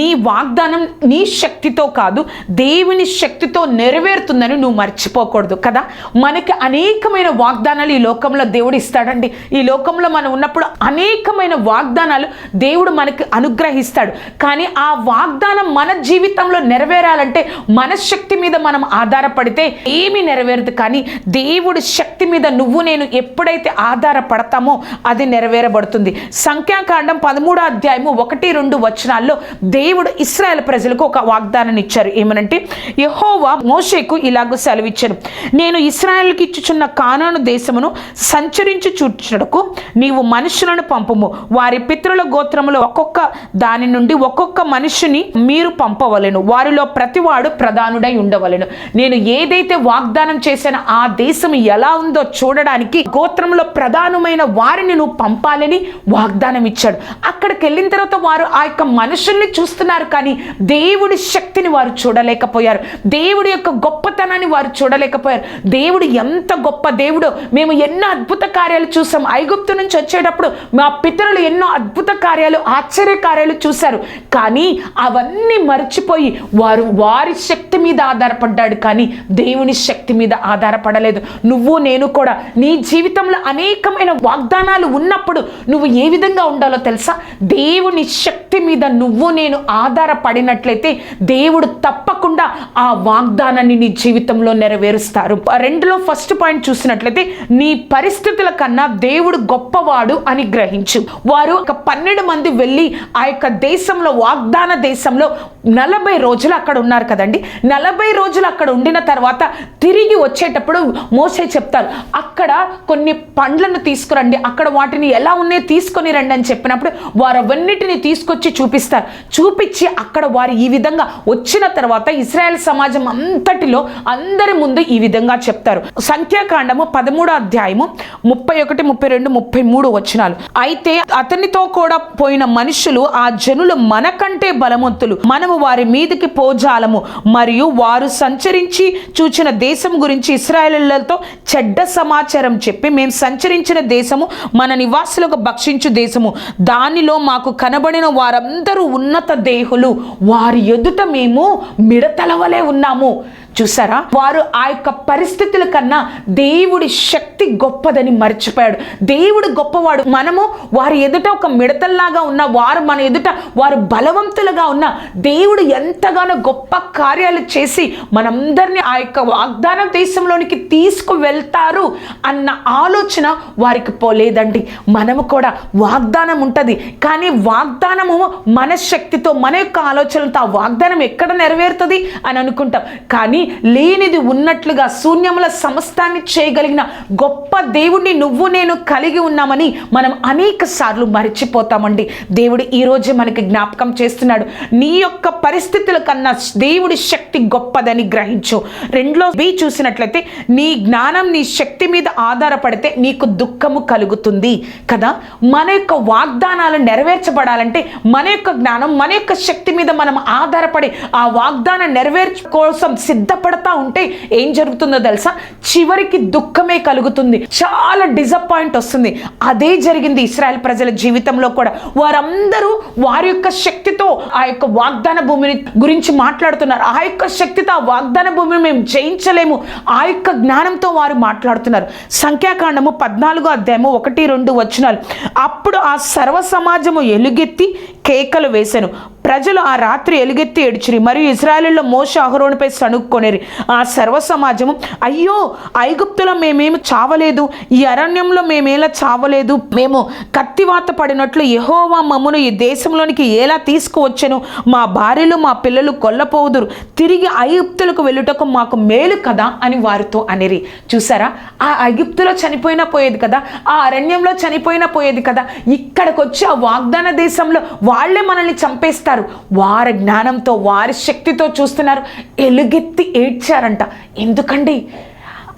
నీ వాగ్దానం నీ శక్తితో కాదు దేవుని శక్తితో నెరవేరుతుందని నువ్వు మర్చిపోకూడదు కదా? మనకి అనేకమైన వాగ్దానాలు ఈ లోకంలో దేవుడు ఇస్తాడండి. ఈ లోకంలో మనం ఉన్నప్పుడు అనేకమైన వాగ్దానాలు దేవుడు మనకి అనుగ్రహిస్తాడు. కానీ ఆ వాగ్దానం మన జీవితంలో నెరవేరాలంటే మన శక్తి మీద మనం ఆధారపడితే ఏమీ నెరవేరదు. కానీ దేవుడి శక్తి మీద నువ్వు నేను ఎప్పుడైతే ఆధారపడతామో అది నెరవేరబడుతుంది. సంఖ్యాకాండం పదమూడో అధ్యాయము ఒకటి రెండు వచనాల్లో దేవుడు ఇస్రాయల్ ప్రజలకు ఒక వాగ్దానం ఇచ్చారు ఏమనంటే యహోవా మోషేకు ఇలాగ సెలవిచ్చారు. నేను ఇస్రాయల్కి ఇచ్చుచున్న కానాను దేశమును సంచరించి చూచుటకు నీవు మనుషులను పంపము. వారి పితృల గోత్రములో ఒక్కొక్క దాని నుండి ఒక్కొక్క మనుషుని మీరు పంపవలెను. వారిలో ప్రతివాడు ప్రధానుడై ఉండవలెను. నేను ఏదైతే వాగ్దానం చేశానో ఆ దేశం ఎలా ఉందో చూడడానికి గోత్రంలో ప్రధానమైన వారిని నువ్వు పంపాలని వాగ్దానం ఇచ్చాడు అక్కడికి వెళ్ళిన తర్వాత వారు ఆ యొక్క మనుషుల్ని చూస్తున్నారు కానీ దేవుడి శక్తిని వారు చూడలేకపోయారు. దేవుడి యొక్క గొప్పతనాన్ని వారు చూడలేకపోయారు. దేవుడు ఎంత గొప్ప దేవుడు మేము ఎన్నో అద్భుత కార్యాలు చూసాం. ఐగుప్తు నుంచి వచ్చేటప్పుడు మా పితరులు ఎన్నో అద్భుత కార్యాలు ఆశ్చర్య కార్యాలు చూశారు. కానీ అవన్నీ మర్చిపోయి వారు వారి శక్తి మీద ఆధారపడ్డాడు కానీ దేవుని శక్తి మీద ఆధారపడలేదు. నువ్వు నేను కూడా నీ జీవితంలో అనేకమైన వాగ్దానాలు ఉన్నప్పుడు నువ్వు ఏ విధంగా ఉండాలో తెలుసా? దేవుని శక్తి మీద నువ్వు నేను ఆధారపడినట్లయితే దేవుడు తప్పకుండా ఆ వాగ్దానాన్ని నీ జీవితంలో నెరవేరుస్తారు. రెండులో ఫస్ట్ పాయింట్ చూసినట్లయితే నీ పరిస్థితుల కన్నా దేవుడు గొప్పవాడు అని గ్రహించు. వారు ఒక పన్నెండు మంది వెళ్ళి ఆ యొక్క దేశంలో వాగ్దాన దేశంలో నలభై రోజులు అక్కడ ఉన్నారు కదండి. నలభై రోజులు అక్కడ ఉండిన తర్వాత తిరిగి వచ్చేటప్పుడు మోసే చెప్తారు అక్కడ కొన్ని పండ్లను తీసుకురండి. అక్కడ వాటిని ఎలా ఉన్నాయో? తీసుకొని రండి అని చెప్పినప్పుడు వారు అవన్నిటిని తీసుకొచ్చి చూపిస్తారు. చూ చూపించి అక్కడ వారు ఈ విధంగా వచ్చిన తర్వాత ఇస్రాయల్ సమాజం అంతటిలో అందరి ముందు ఈ విధంగా చెప్తారు. సంఖ్యాకాండము పదమూడో అధ్యాయము ముప్పై ఒకటి ముప్పై రెండు ముప్పై మూడు వచనాలు. అయితే అతనితో కూడా పోయిన మనుషులు ఆ జనులు మనకంటే బలవంతులు. మనము వారి మీదకి పోజాలము. మరియు వారు సంచరించి చూచిన దేశం గురించి ఇస్రాయలతో చెడ్డ సమాచారం చెప్పి మేము సంచరించిన దేశము మన నివాసులకు భక్షించు దేశము. దానిలో మాకు కనబడిన వారందరూ ఉన్నత దేహులు వారి ఎదుట మేము మిడతల వలె ఉన్నాము. చూసారా వారు ఆ యొక్క పరిస్థితుల కన్నా దేవుడి శక్తి గొప్పదని మర్చిపోయాడు. దేవుడు గొప్పవాడు. మనము వారి ఎదుట ఒక మిడతల్లాగా ఉన్న వారు మన ఎదుట వారు బలవంతులుగా ఉన్న దేవుడు ఎంతగానో గొప్ప కార్యాలు చేసి మనందరినీ ఆ యొక్క వాగ్దానం దేశంలోనికి తీసుకు వెళ్తారు అన్న ఆలోచన వారికి పోలేదండి. మనము కూడా వాగ్దానం ఉంటుంది. కానీ వాగ్దానము మన శక్తితో మన యొక్క ఆలోచనలతో ఆ వాగ్దానం ఎక్కడ నెరవేరుతుంది అని అనుకుంటాం. కానీ లేనిది ఉన్నట్లుగా శూన్యముల సమస్తాన్ని చేయగలిగిన గొప్ప దేవుణ్ణి నువ్వు నేను కలిగి ఉన్నామని మనం అనేక సార్లు మర్చిపోతామండి. దేవుడు ఈరోజు మనకి జ్ఞాపకం చేస్తున్నాడు. నీ యొక్క పరిస్థితుల కన్నా దేవుడి శక్తి గొప్పదని గ్రహించు. రెండులో బి చూసినట్లయితే నీ జ్ఞానం నీ శక్తి మీద ఆధారపడితే నీకు దుఃఖము కలుగుతుంది కదా? మన యొక్క వాగ్దానాలు నెరవేర్చబడాలంటే మన యొక్క జ్ఞానం మన యొక్క శక్తి మీద మనం ఆధారపడి ఆ వాగ్దానం నెరవేర్చు కోసం బాధపడతా ఉంటే ఏం జరుగుతుందో తెలుసా? చివరికి దుఃఖమే కలుగుతుంది. చాలా డిసప్పాయింట్ వస్తుంది. అదే జరిగింది ఇస్రాయల్ ప్రజల జీవితంలో కూడా. వారందరూ వారి యొక్క శక్తితో ఆ యొక్క వాగ్దాన భూమిని గురించి మాట్లాడుతున్నారు. ఆ యొక్క శక్తితో ఆ వాగ్దాన భూమిని మేము జయించలేము. ఆ యొక్క జ్ఞానంతో వారు మాట్లాడుతున్నారు. సంఖ్యాకాండము పద్నాలుగు అధ్యాయము ఒకటి రెండు వచ్చినారు అప్పుడు ఆ సర్వ సమాజము ఎలుగెత్తి కేకలు వేశాను ప్రజలు ఆ రాత్రి ఎలుగెత్తి ఏడ్చిరి. మరియు ఇజ్రాయెల్లో మోస అహరోనిపై సణుక్కొనిరి. ఆ సర్వ సమాజము అయ్యో ఐగుప్తులో మేమేమి చావలేదు. ఈ అరణ్యంలో మేమేలా చావలేదు. మేము కత్తివాత పడినట్లు యహోవా మమ్మను ఈ దేశంలోనికి ఎలా తీసుకువచ్చెను? మా భార్యలు మా పిల్లలు కొల్లపోదురు. తిరిగి ఐగుప్తులకు వెళ్ళుటకు మాకు మేలు కదా అని వారితో అనిరి. చూసారా? ఆ ఐగుప్తులో చనిపోయినా పోయేది కదా? ఆ అరణ్యంలో చనిపోయినా పోయేది కదా? ఇక్కడికి వచ్చి ఆ వాగ్దాన దేశంలో వాళ్ళే మనల్ని చంపేస్తారు. వారి జ్ఞానంతో వారి శక్తితో చూస్తున్నారు. ఎలుగెత్తి ఏడ్చారంట. ఎందుకండి?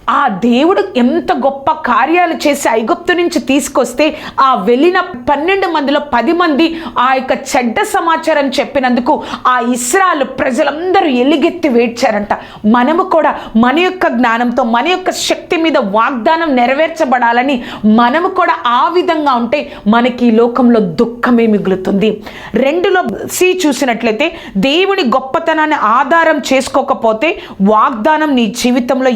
ఆ దేవుడు ఎంత గొప్ప కార్యాలు చేసి ఐగుప్తు నుంచి తీసుకొస్తే ఆ వెళ్ళిన పన్నెండు మందిలో పది మంది ఆ యొక్క చెడ్డ సమాచారం చెప్పినందుకు ఆ ఇస్రాలు ప్రజలందరూ ఎలిగెత్తి వేడ్చారంట. మనము కూడా మన యొక్క జ్ఞానంతో మన యొక్క శక్తి మీద వాగ్దానం నెరవేర్చబడాలని మనము కూడా ఆ విధంగా ఉంటే మనకి ఈ లోకంలో దుఃఖమే మిగులుతుంది. రెండులో సి చూసినట్లయితే దేవుని గొప్పతనాన్ని ఆధారం చేసుకోకపోతే వాగ్దానం నీ జీవితంలో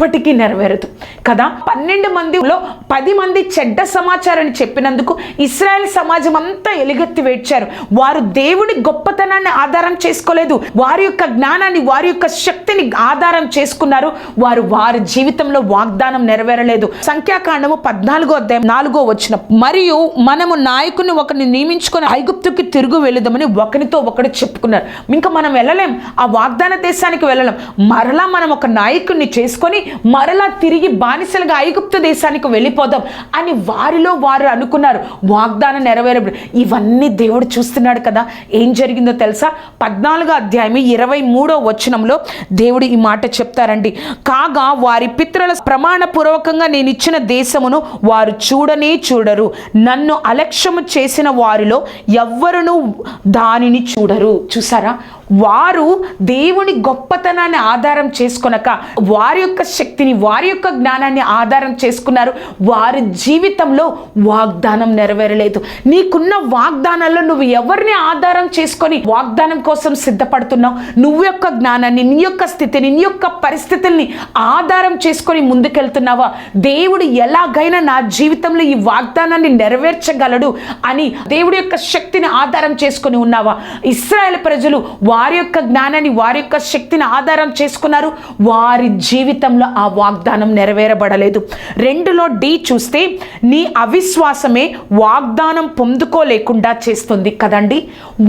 ఎప్పటికీ నెరవేరదు. కదా? పన్నెండు మందిలో పది మంది చెడ్డ సమాచారాన్ని చెప్పినందుకు ఇస్రాయల్ సమాజం అంతా ఎలుగెత్తి వేడ్చారు. వారు దేవుని గొప్పతనాన్ని ఆధారం చేసుకోలేదు. వారి యొక్క జ్ఞానాన్ని వారి యొక్క శక్తిని ఆధారం చేసుకున్నారు. వారు వారి జీవితంలో వాగ్దానం నెరవేరలేదు. సంఖ్యాకాండము పద్నాలుగో అధ్యాయం నాలుగో వచ్చిన మరియు మనము నాయకుని ఒకరిని నియమించుకొని ఐగుప్తుకి తిరుగు వెళుదామని ఒకరితో ఒకడు చెప్పుకున్నారు. ఇంకా మనం వెళ్ళలేం. ఆ వాగ్దాన దేశానికి వెళ్ళలేం. మరలా మనం ఒక నాయకుడిని చేసుకొని మరలా తిరిగి బానిసలుగా ఐగుప్తు దేశానికి వెళ్ళిపోదాం అని వారిలో వారు అనుకున్నారు. వాగ్దానం నెరవేరబడి ఇవన్నీ దేవుడు చూస్తున్నాడు కదా. ఏం జరిగిందో తెలుసా? పద్నాలుగో అధ్యాయం ఇరవై మూడో వచనంలో దేవుడు ఈ మాట చెప్తారండి. కాగా వారి పిత్రుల ప్రమాణపూర్వకంగా నేను ఇచ్చిన దేశమును వారు చూడనే చూడరు. నన్ను అలక్ష్యము చేసిన వారిలో ఎవ్వరును దానిని చూడరు. చూసారా? వారు దేవుని గొప్పతనాన్ని ఆధారం చేసుకొనక వారి యొక్క శక్తిని వారి యొక్క జ్ఞానాన్ని ఆధారం చేసుకున్నారు. వారి జీవితంలో వాగ్దానం నెరవేరలేదు. నీకున్న వాగ్దానాల్లో నువ్వు ఎవరిని ఆధారం చేసుకొని వాగ్దానం కోసం సిద్ధపడుతున్నావు? నువ్వు యొక్క జ్ఞానాన్ని నీ యొక్క స్థితిని నీ యొక్క పరిస్థితుల్ని ఆధారం చేసుకొని ముందుకెళ్తున్నావా? దేవుడు ఎలాగైనా నా జీవితంలో ఈ వాగ్దానాన్ని నెరవేర్చగలడు అని దేవుడి యొక్క శక్తిని ఆధారం చేసుకొని ఉన్నావా? ఇస్రాయల్ ప్రజలు వారి యొక్క జ్ఞానాన్ని వారి యొక్క శక్తిని ఆధారం చేసుకున్నారు. వారి జీవితంలో ఆ వాగ్దానం నెరవేరబడలేదు. రెండులో డి చూస్తే నీ అవిశ్వాసమే వాగ్దానం పొందుకోలేకుండా చేస్తుంది కదండి.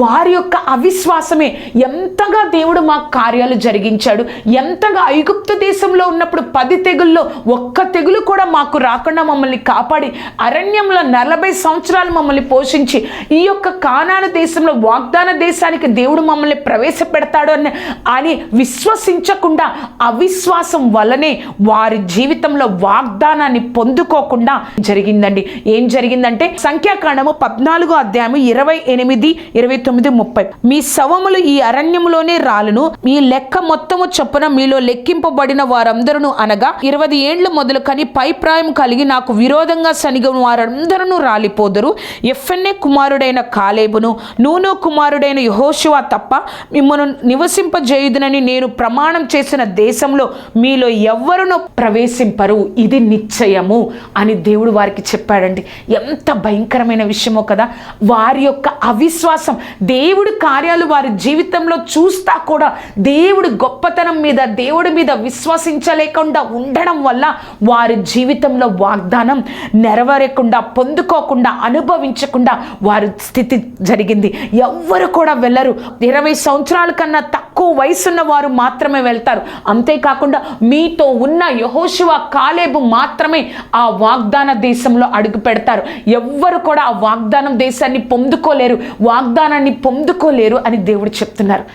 వారి యొక్క అవిశ్వాసమే ఎంతగా దేవుడు మా కార్యాలు జరిగించాడు. ఎంతగా ఐగుప్తు దేశంలో ఉన్నప్పుడు పది తెగుల్లో ఒక్క తెగులు కూడా మాకు రాకుండా మమ్మల్ని కాపాడి అరణ్యంలో నలభై సంవత్సరాలు మమ్మల్ని పోషించి ఈ యొక్క కానాను దేశంలో వాగ్దాన దేశానికి దేవుడు మమ్మల్ని ప్రవేశపెడతాడు అని అని విశ్వసించకుండా అవిశ్వాసం వల్లనే వారి జీవితంలో వాగ్దానాన్ని పొందుకోకుండా జరిగిందండి. ఏం జరిగిందంటే సంఖ్యాకాండము పద్నాలుగో అధ్యాయము ఇరవై ఎనిమిది ఇరవై తొమ్మిది ముప్పై. మీ శవములు ఈ అరణ్యములోనే రాలును. మీ లెక్క మొత్తము చొప్పున మీలో లెక్కింపబడిన వారందరూ అనగా ఇరవై ఏండ్లు మొదలు కని పైప్రాయం కలిగి నాకు విరోధంగా సనిగిన వారందరూ రాలిపోదురు. ఎఫ్ఎన్ఏ కుమారుడైన కాలేబును నూనో కుమారుడైన యహోశివ తప్ప మిమ్మను నివసింపజేయుదునని నేను ప్రమాణం చేసిన దేశంలో మీలో ఎవ్వరును ప్రవేశింపరు. ఇది నిశ్చయము అని దేవుడు వారికి చెప్పాడండి. ఎంత భయంకరమైన విషయమో కదా. వారి యొక్క అవిశ్వాసం దేవుడి కార్యాలు వారి జీవితంలో చూస్తా కూడా దేవుడి గొప్పతనం మీద దేవుడి మీద విశ్వసించలేకుండా ఉండడం వల్ల వారి జీవితంలో వాగ్దానం నెరవేరకుండా పొందుకోకుండా అనుభవించకుండా వారి స్థితి జరిగింది. ఎవ్వరు కూడా వెళ్ళరు. ఇరవై సంవత్సరాల కన్నా తక్కువ వయసున్న వారు మాత్రమే వెళ్తారు. అంతేకాకుండా మీతో ఉన్న యహోశివ కాలేబు మాత్రమే ఆ వాగ్దాన దేశంలో అడుగు పెడతారు. ఎవ్వరు కూడా ఆ వాగ్దానం దేశాన్ని పొందుకోలేరు వాగ్దానాన్ని పొందుకోలేరు అని దేవుడు చెప్తున్నారు.